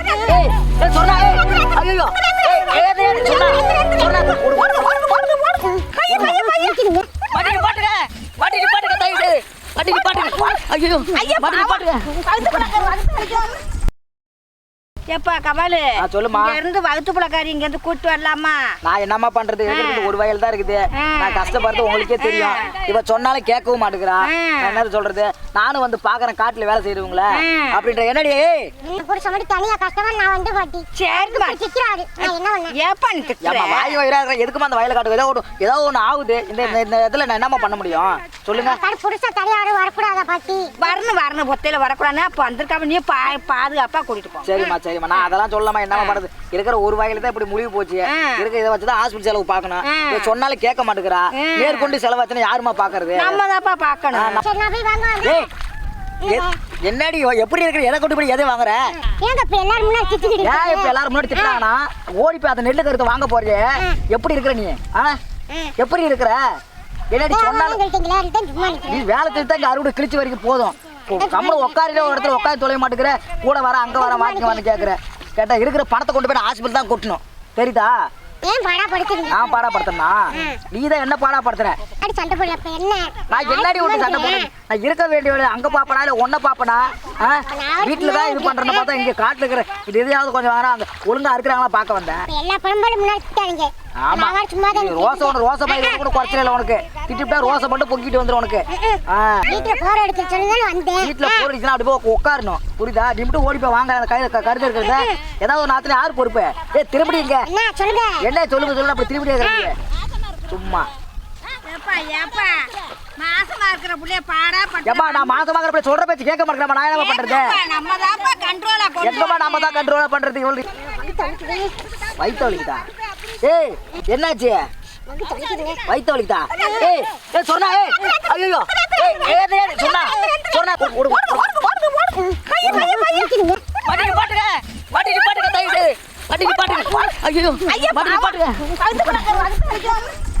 ஏய் ஏய் சொன்னா ஏய் ஐயோ ஏய் ஏய் சொன்னா சொன்னா ஓடு ஓடு ஓடு வண்டி பாட்டுங்க வண்டி பாட்டுங்க தயவு செய்து வண்டி பாட்டுங்க ஐயோ வண்டி பாட்டுங்க ஆ, சொல்லும்மா. இங்க இருந்து வகுத்து புலக்காரி இங்க இருந்து கூட்டு வரலாமா? நான் என்னம்மா பண்றது? ஒரு வயல் தான் இருக்குது. நான் கஷ்டப்படுறது உங்களுக்கே தெரியும். இவ சொன்னாலும் கேட்கவும் மாட்டேங்கிறா. நான் என்ன சொல்றது? நானும் வந்து பாக்குறேன் காட்டுல வேலை செய்யறவங்கள அப்படின்ற என்னடி? ஏய், புருஷன் மட்டும் தனியா கஷ்டமா? நான் வந்து பாட்டி பண்ணேன் ஏப்பா வாய் வயிறா இருக்கிற எதுக்குமா அந்த வயலை காட்டுக்கு ஏதோ ஒன்று ஏதோ ஒன்று ஆகுது. இந்த இந்த- இந்த இடத்துல நான் என்னம்மா பண்ண முடியும்? சொல்லுங்க. சார் புருஷன் தனியாக வரக்கூடாதா பாட்டி? வரணும் வரணும். ஒத்தையில வரக்கூடாதுன்னா அப்ப வந்திருக்காம நீ பா பாதுகாப்பா கூட்டிட்டு போ. சரிம்மா சரிம்மா. நான் அதெல்லாம் சொல்லலாமா என்னம்மா பண்ணுறது இருக்கிற ஒரு வயல தான் இப்படி முடிவு போச்சு. ஆ. இருக்க இதை வச்சு தான் ஹாஸ்பிட்டல் செலவு பார்க்கணும். சொன்னாலும் கேட்க மாட்டேங்கிறா. மேற்கொண்டு செலவாச்சுன்னா யாரும்மா பார்க்கறது? நம்ம தான்ப்பா பார்க்கணும் என்னடி எப்படி இருக்கிற? எதை கொண்டு போய் எதை வாங்குற? ஏங்க இப்ப எல்லாரும் முன்னாடி திட்டிக்கிட்டு ஏன் இப்ப எல்லாரும் முன்னாடி திட்டுறாங்கன்னா ஓடி போய் அந்த நெல்லு கருத்து வாங்க போறியே. எப்படி இருக்கிற நீ? ஆ. எப்படி இருக்கிற? என்னடி சொன்னாலும். நீ வேலை இங்க அறுவடை கிழிச்சு வரைக்கும் போதும். கம்மல உட்காரில ஒரு இடத்துல உட்காந்து தொலைய மாட்டேங்கிற கூட வர அங்க வர வாக்கிங்க வந்து கேக்குற. கேட்டா இருக்கிற பணத்தை கொண்டு போய் ஹாஸ்பிட்டல் தான் கொட்டணும். தெரியுதா? நான் பாடாப்படுத்தனா நீ தான் என்ன பாடாப்படுத்துற? அடி சண்டை போடல இப்ப என்ன? நான் என்னடி சண்டை போடுறேன் நான் இருக்க வேண்டிய அங்க பாப்பனா இல்ல ஒன்ன பாப்பனா வீட்டுல தான் இது பண்றேன்னு பார்த்தா இங்க காட்டுல இருக்கிற இது எதையாவது கொஞ்சம் வேற அங்க ஒழுங்கா இருக்கிறாங்களா பார்க்க வந்தேன். எல்லா பழம்படும் முன்னாடி திட்டாதீங்க ஆமா. நான் வேற சும்மா ரோசை ஒன்று ரோசை பையில கூட குறைச்சல இல்லை உனக்கு. திட்டிவிட்டா ரோசை மட்டும் பொங்கிட்டு வந்துடும் உனக்கு. வீட்டுல சொல்லுங்க வந்தேன். வீட்டுல போறீச்சுன்னா அப்படி போய் உட்காரணும் புரியுதா? நீ மட்டும் ஓடி போய் வாங்க அந்த கை க- கருத்து இருக்கிறத. ஏதாவது ஒரு நாத்துல யாரு பொறுப்பு? ஏ திரும்பி இங்க. என்ன சொல்லுங்க. என்ன சொல்லுங்க அப்படி திரும்பி இருக்கிறீங்க? சும்மா. ஏப்பா ஏப்பா. மாசமா இருக்கிற புள்ளைய பாடா ஏப்பா நான் மாசமா இருக்கிற சொல்ற பேச்சு கேட்க மாட்டேன் நான் என்ன பண்றது? நம்ம தான்ப்பா கண்ட்ரோலா தான் கண்ட்ரோலா பண்றது? வயிற்று வலிக்குதா? ஏய் என்னாச்சு? வயிற்று வலிக்குதா? ஏய் ஏய் சொன்னா ஏய் ஐயோ ஏய் ஏய் ஏய், சொன்னா சொன்னா ஓடு ஓடு வண்டி பாட்டுங்க வண்டி பாட்டுங்க தயவு செய்து வண்டி பாட்டுங்க ஐயோ வண்டி பாட்டுங்க வகுத்து புலக்காரி